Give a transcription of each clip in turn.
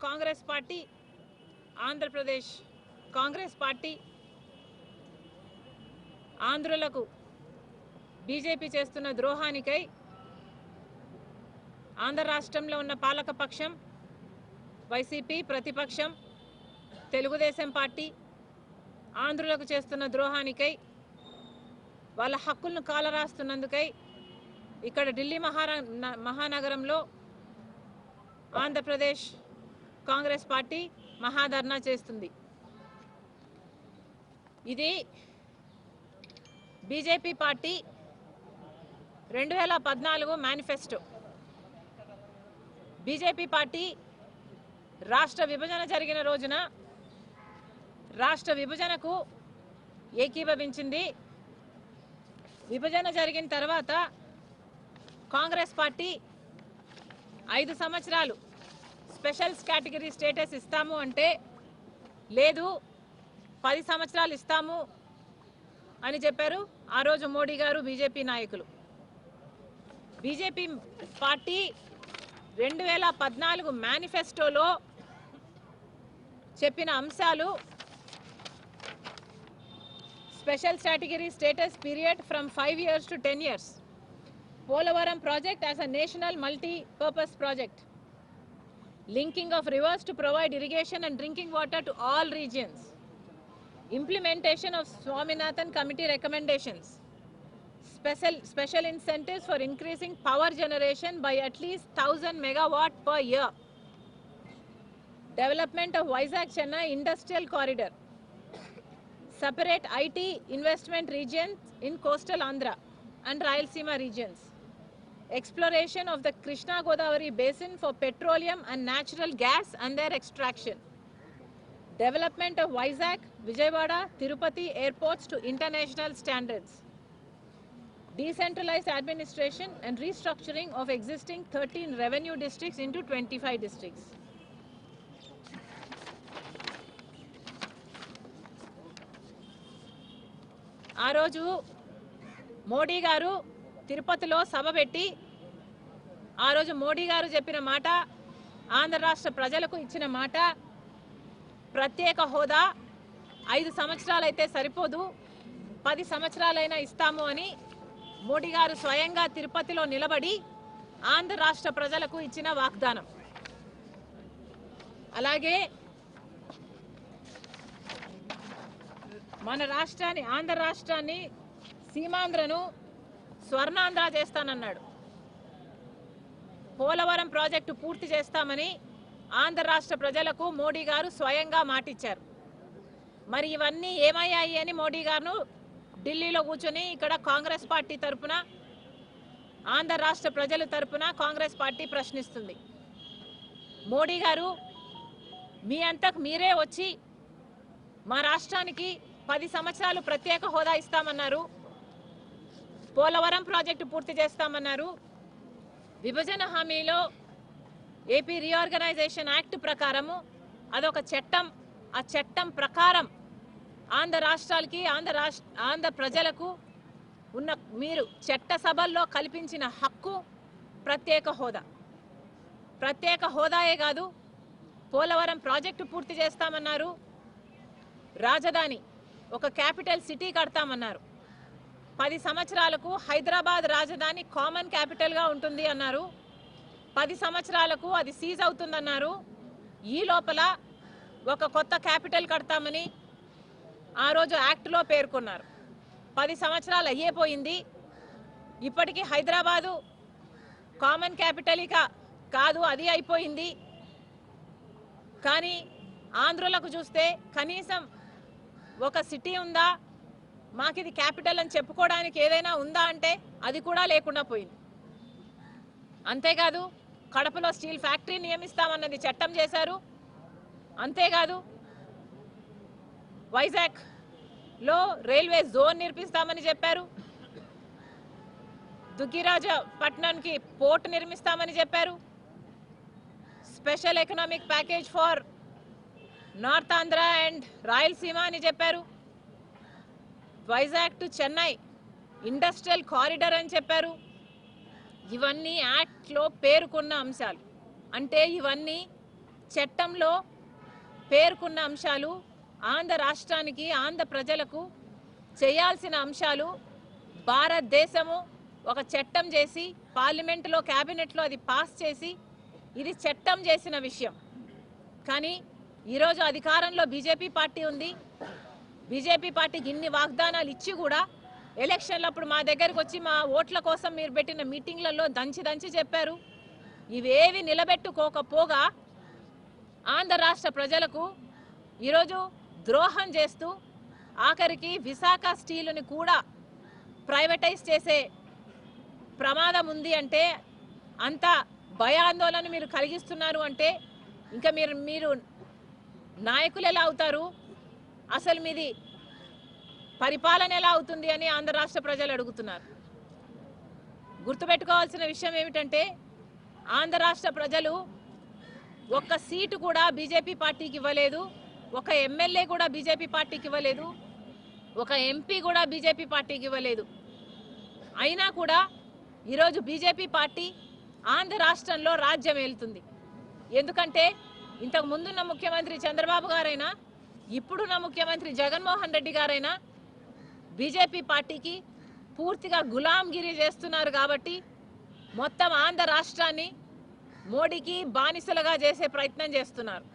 Congress party Andhra Pradesh Congress party ఆంధ్రులకు BJP చేస్తున్న ద్రోహానికై ఆంధ్ర రాష్ట్రంలో ఉన్న పాలకపక్షం వైసీపీ ప్రతిపక్షం తెలుగుదేశం పార్టీ ఆంధ్రులకు చేస్తున్న ద్రోహానికై వాళ్ళ హక్కులను కాలరాస్తున్నందుకై ఇక్కడ ఢిల్లీ మహారా న- మహానగరంలో ఆంధ్రప్రదేశ్ కాంగ్రెస్ పార్టీ మహాధర్నా చేస్తుంది. ఇది బీజేపీ పార్టీ రెండు వేల పద్నాలుగు మేనిఫెస్టో. బీజేపీ పార్టీ రాష్ట్ర విభజన జరిగిన రోజున రాష్ట్ర విభజనకు ఏకీభవించింది. విభజన జరిగిన తర్వాత కాంగ్రెస్ పార్టీ ఐదు సంవత్సరాలు స్పెషల్ కేటగిరీ స్టేటస్ ఇస్తాము అంటే లేదు పది సంవత్సరాలు ఇస్తాము అని చెప్పారు ఆ రోజు మోడీ గారు బీజేపీ నాయకులు. బీజేపీ పార్టీ రెండు వేల పద్నాలుగు మేనిఫెస్టోలో చెప్పిన అంశాలు special category status period from five years to ten years. Polavaram project as a national multi purpose project. Linking of rivers to provide irrigation and drinking water to all regions, implementation of Swaminathan Committee recommendations, special, special incentives for increasing power generation by at least 1000 megawatt per year, development of Vizag Chennai industrial corridor, separate IT investment regions in coastal Andhra and Rayalaseema regions, exploration of the Krishna Godavari basin for petroleum and natural gas and their extraction, development of Vizag, Vijayawada, Tirupati airports to international standards, decentralized administration and restructuring of existing 13 revenue districts into 25 districts. ఆ రోజు మోడీ గారు తిరుపతిలో సభ పెట్టి ఆ రోజు మోడీ గారు చెప్పిన మాట ఆంధ్ర రాష్ట్ర ప్రజలకు ఇచ్చిన మాట ప్రత్యేక హోదా ఐదు సంవత్సరాలైతే సరిపోదు పది సంవత్సరాలైనా ఇస్తాము అని మోడీ గారు స్వయంగా తిరుపతిలో నిలబడి ఆంధ్ర రాష్ట్ర ప్రజలకు ఇచ్చిన వాగ్దానం. అలాగే మన రాష్ట్రాన్ని ఆంధ్ర రాష్ట్రాన్ని సీమాంధ్రను స్వర్ణాంధ్ర చేస్తానన్నాడు. పోలవరం ప్రాజెక్టు పూర్తి చేస్తామని ఆంధ్ర రాష్ట్ర ప్రజలకు మోడీ గారు స్వయంగా మాటిచ్చారు. మరి ఇవన్నీ ఏమయ్యాయి అని మోడీ గారు ఢిల్లీలో కూర్చొని ఇక్కడ కాంగ్రెస్ పార్టీ తరపున ఆంధ్ర రాష్ట్ర ప్రజల తరపున కాంగ్రెస్ పార్టీ ప్రశ్నిస్తుంది. మోడీ గారు మీ అంతకు మీరే వచ్చి మా రాష్ట్రానికి పది సంవత్సరాలు ప్రత్యేక హోదా ఇస్తామన్నారు. పోలవరం ప్రాజెక్టు పూర్తి చేస్తామన్నారు. విభజన హామీలో ఏపీ రీఆర్గనైజేషన్ యాక్ట్ ప్రకారము అదొక చట్టం. ఆ చట్టం ప్రకారం ఆంధ్ర రాష్ట్రాలకి ఆంధ్ర రాష్ట్ర ఆంధ్ర ప్రజలకు ఉన్న మీరు చట్టసభల్లో కల్పించిన హక్కు ప్రత్యేక హోదా. ప్రత్యేక హోదాయే కాదు పోలవరం ప్రాజెక్టు పూర్తి చేస్తామన్నారు. రాజధాని ఒక క్యాపిటల్ సిటీ కడతామన్నారు. పది సంవత్సరాలకు హైదరాబాద్ రాజధాని కామన్ క్యాపిటల్గా ఉంటుంది అన్నారు. పది సంవత్సరాలకు అది సీజ్ అవుతుందన్నారు. ఈ లోపల ఒక కొత్త క్యాపిటల్ కడతామని ఆ రోజు యాక్ట్లో పేర్కొన్నారు. పది సంవత్సరాలు అయ్యేపోయింది ఇప్పటికీ హైదరాబాదు కామన్ క్యాపిటల్ ఇక కాదు అది అయిపోయింది. కానీ ఆంధ్రులకు చూస్తే కనీసం ఒక సిటీ ఉందా? మాకు ఇది క్యాపిటల్ అని చెప్పుకోవడానికి ఏదైనా ఉందా అంటే అది కూడా లేకుండా పోయింది. అంతేకాదు కడపలో స్టీల్ ఫ్యాక్టరీ నియమిస్తామన్నది చట్టం చేశారు. అంతేకాదు వైజాగ్లో రైల్వే జోన్ నిర్మిస్తామని చెప్పారు. దుగ్గిరాజపట్నంకి పోర్ట్ నిర్మిస్తామని చెప్పారు. Special economic package for north Andhra and Rayalaseema అని చెప్పారు. Vizag to Chennai industrial corridor అని చెప్పారు. ఇవన్నీ యాక్ట్లో పేర్కొన్న అంశాలు. అంటే ఇవన్నీ చట్టంలో పేర్కొన్న అంశాలు ఆంధ్ర రాష్ట్రానికి ఆంధ్ర ప్రజలకు చేయాల్సిన అంశాలు భారతదేశము ఒక చట్టం చేసి పార్లమెంటులో క్యాబినెట్లో అది పాస్ చేసి ఇది చట్టం చేసిన విషయం. కానీ ఈరోజు అధికారంలో బీజేపీ పార్టీ ఉంది. బీజేపీ పార్టీకి ఇన్ని వాగ్దానాలు ఇచ్చి కూడా ఎలక్షన్లప్పుడు మా దగ్గరకు వచ్చి మా ఓట్ల కోసం మీరు పెట్టిన మీటింగ్లలో దంచి దంచి చెప్పారు. ఇవేవి నిలబెట్టుకోకపోగా ఆంధ్ర రాష్ట్ర ప్రజలకు ఈరోజు ద్రోహం చేస్తూ ఆఖరికి విశాఖ స్టీలుని కూడా ప్రైవేటైజ్ చేసే ప్రమాదం ఉంది అంటే అంత భయాందోళన మీరు కలిగిస్తున్నారు అంటే ఇంకా మీరు మీరు నాయకులు ఎలా అవుతారు? అసలు మీది పరిపాలన ఎలా అవుతుంది అని ఆంధ్ర రాష్ట్ర ప్రజలు అడుగుతున్నారు. గుర్తుపెట్టుకోవాల్సిన విషయం ఏమిటంటే ఆంధ్ర రాష్ట్ర ప్రజలు ఒక్క సీటు కూడా బీజేపీ పార్టీకి ఇవ్వలేదు ఒక ఎమ్మెల్యే కూడా బీజేపీ పార్టీకి ఇవ్వలేదు ఒక ఎంపీ కూడా బీజేపీ పార్టీకి ఇవ్వలేదు. అయినా కూడా ఈరోజు బీజేపీ పార్టీ ఆంధ్ర రాష్ట్రంలో రాజ్యం ఎందుకంటే ఇంతకు ముందున్న ముఖ్యమంత్రి చంద్రబాబు గారైనా ఇప్పుడున్న ముఖ్యమంత్రి జగన్మోహన్ రెడ్డి గారైనా బీజేపీ పార్టీకి పూర్తిగా గులాంగిరి చేస్తున్నారు కాబట్టి మొత్తం ఆంధ్ర రాష్ట్రాన్ని మోడీకి బానిసలుగా చేసే ప్రయత్నం చేస్తున్నారు.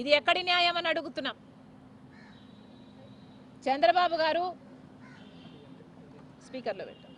ఇది ఎక్కడి న్యాయం అని అడుగుతున్నాం. చంద్రబాబు గారు స్పీకర్లో పెట్టాం.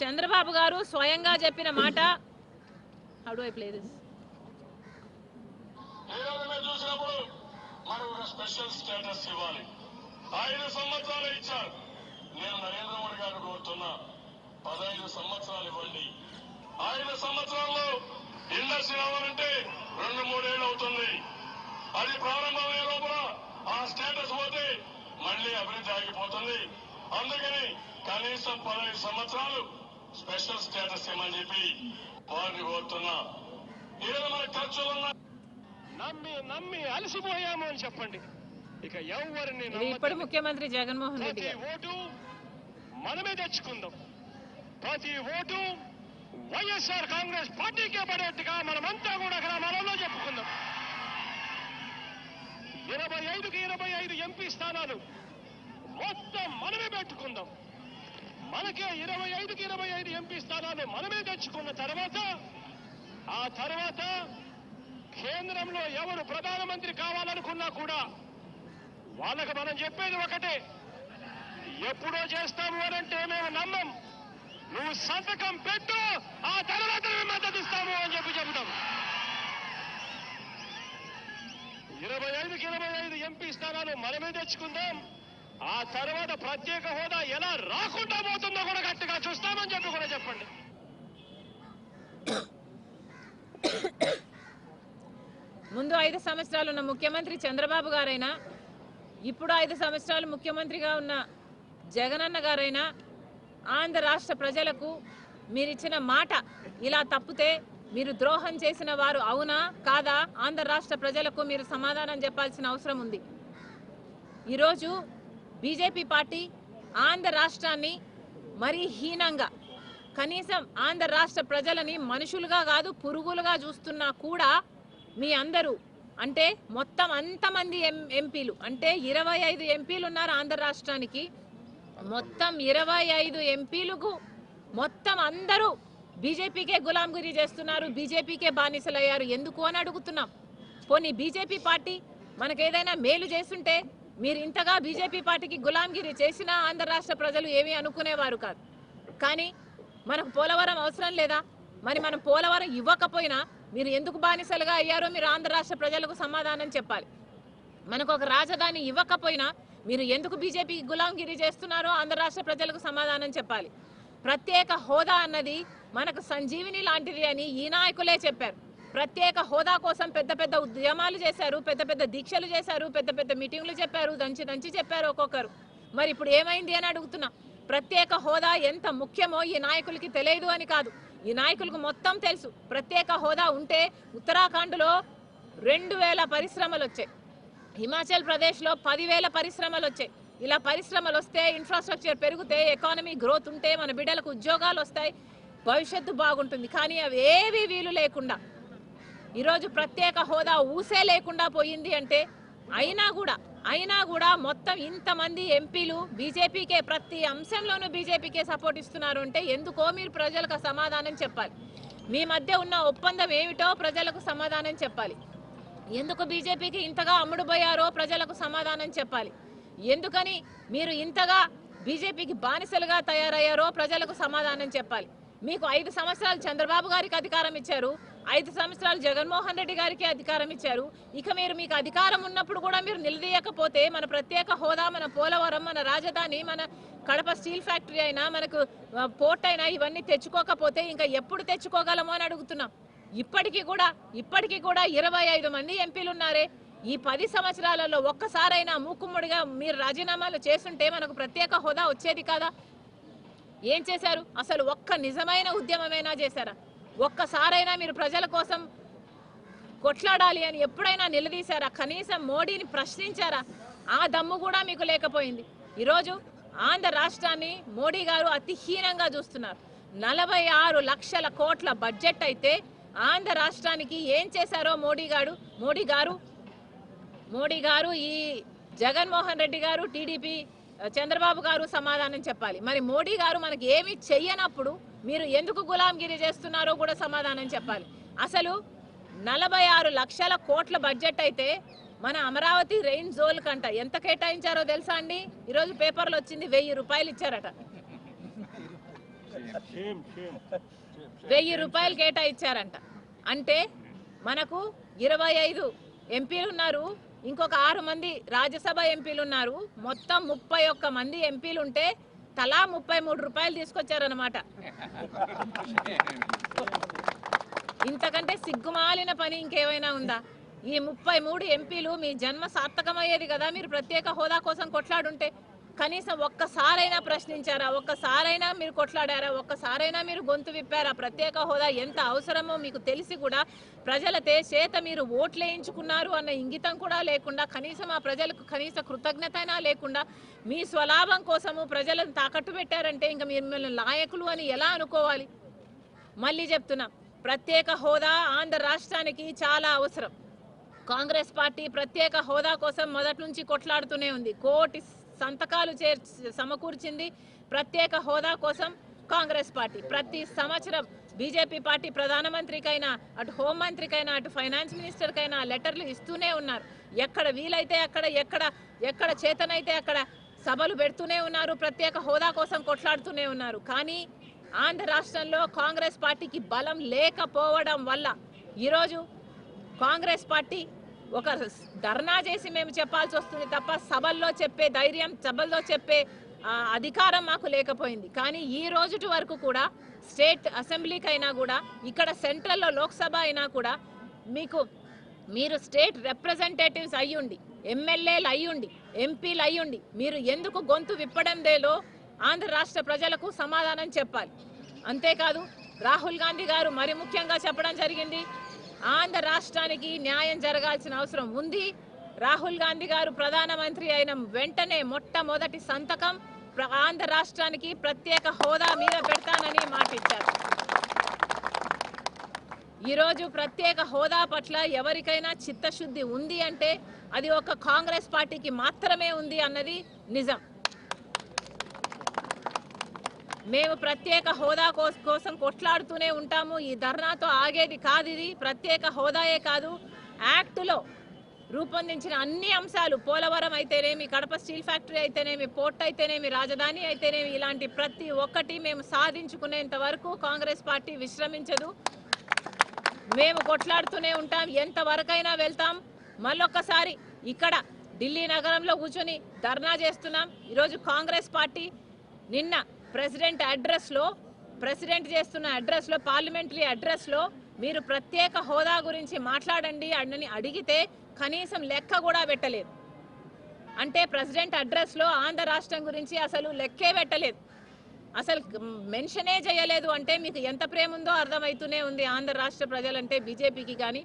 చంద్రబాబు గారు స్వయంగా చెప్పిన మాట how do I play this ఏదైనా చూసినప్పుడు మనకు ఒక స్పెషల్ స్టేటస్ ఇవ్వాలి. ఐదు సంవత్సరాలు ఇచ్చారు. నేను నరేంద్ర మోడీ గారిని కోరుతున్నా పదహైదు సంవత్సరాలు ఇవ్వండి. ఐదు సంవత్సరాల్లో ఇండస్ట్రీ రావాలంటే రెండు మూడేళ్ళు అవుతుంది. అది ప్రారంభమయ్యే లోపల ఆ స్టేటస్ పోతే మళ్ళీ అభివృద్ధి ఆగిపోతుంది. అందుకని కనీసం పదహైదు సంవత్సరాలు స్పెషల్ స్టేటస్ ఏమని చెప్పి వారిని కోరుతున్నా. ఏదైనా మన ఖర్చులున్నా నమ్మి నమ్మి అలసిపోయాము అని చెప్పండి. ఇక ఎవరిని ఇప్పుడు. ముఖ్యమంత్రి జగన్మోహన్ రెడ్డి ఓటు మనమే తెచ్చుకుందాం. ప్రతి ఓటు వైఎస్ఆర్ కాంగ్రెస్ పార్టీకే పడేట్టుగా మనమంతా కూడా గ్రామాలలో చెప్పుకుందాం. ఇరవై ఐదుకి ఇరవై ఐదు ఎంపీ స్థానాలు మొత్తం మనమే పెట్టుకుందాం. మనకే ఇరవై ఐదుకి ఇరవై ఐదు ఎంపీ స్థానాలు మనమే తెచ్చుకున్న తర్వాత ఆ తర్వాత కేంద్రంలో ఎవరు ప్రధానమంత్రి కావాలనుకున్నా కూడా వాళ్ళకి మనం చెప్పేది ఒకటే. ఎప్పుడో చేస్తాము అనంటే మేము నమ్మం. నువ్వు సంతకం పెట్టు ఆ తర్వాత మేము అని చెప్పి చెబుతాం. ఇరవై ఐదుకి ఇరవై ఐదు ఎంపీ స్థానాలు మనమే తెచ్చుకుందాం. ఆ తర్వాత ప్రత్యేక హోదా ఎలా రాకుండా పోతుందో కూడా గట్టిగా చూస్తామని చెప్పి కూడా చెప్పండి. ముందు ఐదు సంవత్సరాలు ఉన్న ముఖ్యమంత్రి చంద్రబాబు గారైనా ఇప్పుడు ఐదు సంవత్సరాలు ముఖ్యమంత్రిగా ఉన్న జగనన్న గారైనా ఆంధ్ర రాష్ట్ర ప్రజలకు మీరిచ్చిన మాట ఇలా తప్పితే మీరు ద్రోహం చేసిన వారు అవునా కాదా? ఆంధ్ర రాష్ట్ర ప్రజలకు మీరు సమాధానం చెప్పాల్సిన అవసరం ఉంది. ఈరోజు బీజేపీ పార్టీ ఆంధ్ర రాష్ట్రాన్ని మరీ హీనంగా కనీసం ఆంధ్ర రాష్ట్ర ప్రజలని మనుషులుగా కాదు పురుగులుగా చూస్తున్నా కూడా మీ అందరూ అంటే మొత్తం అంతమంది ఎం ఎంపీలు అంటే ఇరవై ఐదు ఎంపీలు ఉన్నారు ఆంధ్ర రాష్ట్రానికి. మొత్తం ఇరవై ఐదు ఎంపీలకు మొత్తం అందరూ బీజేపీకే గులాంగిరి చేస్తున్నారు బీజేపీకే బానిసలయ్యారు. ఎందుకు అని అడుగుతున్నాం. పోనీ బీజేపీ పార్టీ మనకు ఏదైనా మేలు చేస్తుంటే మీరు ఇంతగా బీజేపీ పార్టీకి గులాంగిరి చేసినా ఆంధ్ర రాష్ట్ర ప్రజలు ఏమీ అనుకునేవారు కాదు. కానీ మనకు పోలవరం అవసరం లేదా? మరి మనం పోలవరం ఇవ్వకపోయినా మీరు ఎందుకు బానిసలుగా అయ్యారో మీరు ఆంధ్ర రాష్ట్ర ప్రజలకు సమాధానం చెప్పాలి. మనకు ఒక రాజధాని ఇవ్వకపోయినా మీరు ఎందుకు బీజేపీకి గులాంగిరి చేస్తున్నారో ఆంధ్ర రాష్ట్ర ప్రజలకు సమాధానం చెప్పాలి. ప్రత్యేక హోదా అన్నది మనకు సంజీవిని లాంటిది అని ఈ నాయకులే చెప్పారు. ప్రత్యేక హోదా కోసం పెద్ద పెద్ద ఉద్యమాలు చేశారు పెద్ద పెద్ద దీక్షలు చేశారు పెద్ద పెద్ద మీటింగ్లు చెప్పారు దంచి దంచి చెప్పారు ఒక్కొక్కరు. మరి ఇప్పుడు ఏమైంది అని అడుగుతున్నా. ప్రత్యేక హోదా ఎంత ముఖ్యమో ఈ నాయకులకి తెలియదు అని కాదు. ఈ నాయకులకు మొత్తం తెలుసు. ప్రత్యేక హోదా ఉంటే ఉత్తరాఖండ్లో రెండు వేల పరిశ్రమలు వచ్చాయి. హిమాచల్ ప్రదేశ్లో పదివేల పరిశ్రమలు వచ్చాయి. ఇలా పరిశ్రమలు వస్తే ఇన్ఫ్రాస్ట్రక్చర్ పెరిగితే ఎకానమీ గ్రోత్ ఉంటే మన బిడ్డలకు ఉద్యోగాలు వస్తాయి భవిష్యత్తు బాగుంటుంది. కానీ అవి ఏవి వీలు లేకుండా ఈరోజు ప్రత్యేక హోదా ఊసే లేకుండా పోయింది అంటే అయినా కూడా అయినా కూడా మొత్తం ఇంతమంది ఎంపీలు బీజేపీకే ప్రతి అంశంలోనూ బీజేపీకే సపోర్ట్ ఇస్తున్నారు అంటే ఎందుకో మీరు ప్రజలకు సమాధానం చెప్పాలి. మీ మధ్య ఉన్న ఒప్పందం ఏమిటో ప్రజలకు సమాధానం చెప్పాలి. ఎందుకు బీజేపీకి ఇంతగా అమ్ముడుపోయారో ప్రజలకు సమాధానం చెప్పాలి. ఎందుకని మీరు ఇంతగా బీజేపీకి బానిసలుగా తయారయ్యారో ప్రజలకు సమాధానం చెప్పాలి. మీకు ఐదు సంవత్సరాలు చంద్రబాబు గారికి అధికారం ఇచ్చారు ఐదు సంవత్సరాలు జగన్మోహన్ రెడ్డి గారికి అధికారం ఇచ్చారు. ఇక మీరు మీకు అధికారం ఉన్నప్పుడు కూడా మీరు నిలదీయకపోతే మన ప్రత్యేక హోదా మన పోలవరం మన రాజధాని మన కడప స్టీల్ ఫ్యాక్టరీ అయినా మనకు పోర్ట్ అయినా ఇవన్నీ తెచ్చుకోకపోతే ఇంకా ఎప్పుడు తెచ్చుకోగలమో అని అడుగుతున్నాం. ఇప్పటికీ కూడా ఇప్పటికీ కూడా ఇరవై ఐదు మంది ఎంపీలు ఉన్నారే. ఈ పది సంవత్సరాలలో ఒక్కసారైనా మూకుమ్ముడిగా మీరు రాజీనామాలు చేస్తుంటే మనకు ప్రత్యేక హోదా వచ్చేది కాదా? ఏం చేశారు? అసలు ఒక్క నిజమైన ఉద్యమమైనా చేశారా? ఒక్కసారైనా మీరు ప్రజల కోసం కొట్లాడాలి అని ఎప్పుడైనా నిలదీశారా? కనీసం మోడీని ప్రశ్నించారా? ఆ దమ్ము కూడా మీకు లేకపోయింది. ఈరోజు ఆంధ్ర రాష్ట్రాన్ని మోడీ గారు అతిహీనంగా చూస్తున్నారు. నలభై ఆరు లక్షల కోట్ల బడ్జెట్ అయితే ఆంధ్ర రాష్ట్రానికి ఏం చేశారో మోడీ గారు? మోడీ గారు మోడీ గారు ఈ జగన్మోహన్ రెడ్డి గారు టీడీపీ చంద్రబాబు గారు సమాధానం చెప్పాలి. మరి మోడీ గారు మనకి ఏమి చెయ్యనప్పుడు మీరు ఎందుకు గులాంగిరి చేస్తున్నారో కూడా సమాధానం చెప్పాలి. అసలు నలభై ఆరు లక్షల కోట్ల బడ్జెట్ అయితే మన అమరావతి రెయిన్ జోల్ కంట ఎంత కేటాయించారో తెలుసా అండి? ఈరోజు పేపర్లో వచ్చింది వెయ్యి రూపాయలు ఇచ్చారట. వెయ్యి రూపాయలు కేటాయించారంట. అంటే మనకు ఇరవై ఐదు ఎంపీలు ఉన్నారు. ఇంకొక ఆరు మంది రాజ్యసభ ఎంపీలు ఉన్నారు మొత్తం ముప్పై ఒక్క మంది ఎంపీలు ఉంటే తలా ముప్పై మూడు రూపాయలు తీసుకొచ్చారనమాట ఇంతకంటే సిగ్గుమాలిన పని ఇంకేమైనా ఉందా? ఈ ముప్పై మూడు ఎంపీలు మీ జన్మ సార్థకమయ్యేది కదా మీరు ప్రత్యేక హోదా కోసం కొట్లాడుంటే. కనీసం ఒక్కసారైనా ప్రశ్నించారా? ఒక్కసారైనా మీరు కొట్లాడారా? ఒక్కసారైనా మీరు గొంతు విప్పారా? ప్రత్యేక హోదా ఎంత అవసరమో మీకు తెలిసి కూడా ప్రజలతే చేత మీరు ఓట్లు వేయించుకున్నారు అన్న ఇంగితం కూడా లేకుండా కనీసం ఆ ప్రజలకు కనీస కృతజ్ఞతైనా లేకుండా మీ స్వలాభం కోసము ప్రజలను తాకట్టు పెట్టారంటే ఇంకా మీరు మిమ్మల్ని నాయకులు అని ఎలా అనుకోవాలి? మళ్ళీ చెప్తున్నా ప్రత్యేక హోదా ఆంధ్ర రాష్ట్రానికి చాలా అవసరం. కాంగ్రెస్ పార్టీ ప్రత్యేక హోదా కోసం మొదటి నుంచి కొట్లాడుతూనే ఉంది. కోటి సంతకాలు చేర్ సమకూర్చింది. ప్రత్యేక హోదా కోసం కాంగ్రెస్ పార్టీ. ప్రతి సంవత్సరం బీజేపీ పార్టీ ప్రధానమంత్రికైనా అటు హోంమంత్రికైనా అటు ఫైనాన్స్ మినిస్టర్కైనా లెటర్లు ఇస్తూనే ఉన్నారు. ఎక్కడ వీలైతే అక్కడ ఎక్కడ ఎక్కడ చేతనైతే అక్కడ సభలు పెడుతూనే ఉన్నారు ప్రత్యేక హోదా కోసం కొట్లాడుతూనే ఉన్నారు. కానీ ఆంధ్ర రాష్ట్రంలో కాంగ్రెస్ పార్టీకి బలం లేకపోవడం వల్ల ఈరోజు కాంగ్రెస్ పార్టీ ఒక ధర్నా చేసి మేము చెప్పాల్సి వస్తుంది తప్ప సభల్లో చెప్పే ధైర్యం సభల్లో చెప్పే అధికారం మాకు లేకపోయింది. కానీ ఈ రోజుటి వరకు కూడా స్టేట్ అసెంబ్లీకి అయినా కూడా ఇక్కడ సెంట్రల్లో లోక్సభ అయినా కూడా మీకు మీరు స్టేట్ రిప్రజెంటేటివ్స్ అయ్యుండి ఎమ్మెల్యేలు అయ్యుండి ఎంపీలు అయ్యుండి మీరు ఎందుకు గొంతు విప్పడందేలో ఆంధ్ర రాష్ట్ర ప్రజలకు సమాధానం చెప్పాలి. అంతేకాదు రాహుల్ గాంధీ గారు మరి ముఖ్యంగా చెప్పడం జరిగింది ఆంధ్ర రాష్ట్రానికి న్యాయం జరగాల్సిన అవసరం ఉంది. రాహుల్ గాంధీ గారు ప్రధానమంత్రి అయిన వెంటనే మొట్టమొదటి సంతకం ఆంధ్ర రాష్ట్రానికి ప్రత్యేక హోదా మీద పెడతానని మాటిచ్చారు. ఈరోజు ప్రత్యేక హోదా పట్ల ఎవరికైనా చిత్తశుద్ధి ఉంది అంటే అది ఒక కాంగ్రెస్ పార్టీకి మాత్రమే ఉంది అన్నది నిజం. మేము ప్రత్యేక హోదా కోసం కొట్లాడుతూనే ఉంటాము. ఈ ధర్నాతో ఆగేది కాదు ఇది. ప్రత్యేక హోదాయే కాదు. యాక్టులో రూపొందించిన అన్ని అంశాలు పోలవరం అయితేనేమి కడప స్టీల్ ఫ్యాక్టరీ అయితేనేమి పోర్ట్ అయితేనేమి రాజధాని అయితేనేమి ఇలాంటి ప్రతి ఒక్కటి మేము సాధించుకునేంత వరకు కాంగ్రెస్ పార్టీ విశ్రమించదు. మేము కొట్లాడుతూనే ఉంటాం. ఎంతవరకైనా వెళ్తాం. మళ్ళొక్కసారి ఇక్కడ ఢిల్లీ నగరంలో కూర్చొని ధర్నా చేస్తున్నాం. ఈరోజు కాంగ్రెస్ పార్టీ నిన్న ప్రెసిడెంట్ అడ్రస్లో ప్రెసిడెంట్ చేస్తున్న అడ్రస్లో పార్లమెంటరీ అడ్రస్లో మీరు ప్రత్యేక హోదా గురించి మాట్లాడండి అని అడిగితే కనీసం లెక్క కూడా పెట్టలేదు. అంటే ప్రెసిడెంట్ అడ్రస్లో ఆంధ్ర రాష్ట్రం గురించి అసలు లెక్కే పెట్టలేదు. అసలు మెన్షనే చేయలేదు అంటే మీకు ఎంత ప్రేమ ఉందో అర్థమవుతూనే ఉంది ఆంధ్ర రాష్ట్ర ప్రజలంటే బీజేపీకి కానీ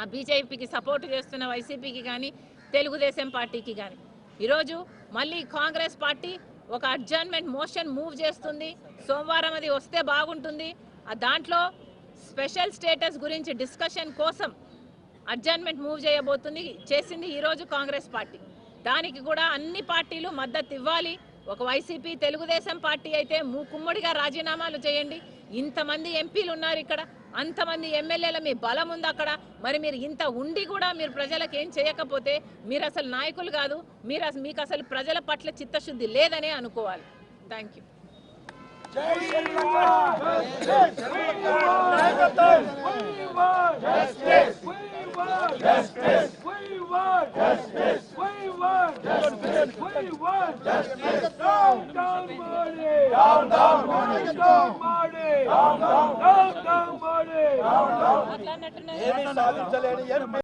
ఆ బీజేపీకి సపోర్ట్ చేస్తున్న వైసీపీకి కానీ తెలుగుదేశం పార్టీకి కానీ ఈరోజు మళ్ళీ కాంగ్రెస్ పార్టీ ఒక అడ్జర్న్మెంట్ మోషన్ మూవ్ చేస్తుంది. సోమవారం అది వస్తే బాగుంటుంది. ఆ దాంట్లో స్పెషల్ స్టేటస్ గురించి డిస్కషన్ కోసం అడ్జర్న్మెంట్ మూవ్ చేయబోతుంది. చేసింది ఈరోజు కాంగ్రెస్ పార్టీ. దానికి కూడా అన్ని పార్టీలు మద్దతు ఇవ్వాలి. ఒక వైసీపీ తెలుగుదేశం పార్టీ అయితే మూకుమ్మడిగా రాజీనామాలు చేయండి. ఇంతమంది ఎంపీలు ఉన్నారు ఇక్కడ అంతమంది ఎమ్మెల్యేల మీ బలం ఉంది అక్కడ మరి మీరు ఇంత ఉండి కూడా మీరు ప్రజలకు ఏం చేయకపోతే మీరు అసలు నాయకులు కాదు మీరు మీకు అసలు ప్రజల పట్ల చిత్తశుద్ధి లేదనే అనుకోవాలి thank you మాట్లాడినట్టున్నారు ఏమీ సాధించలేని ఎంపీ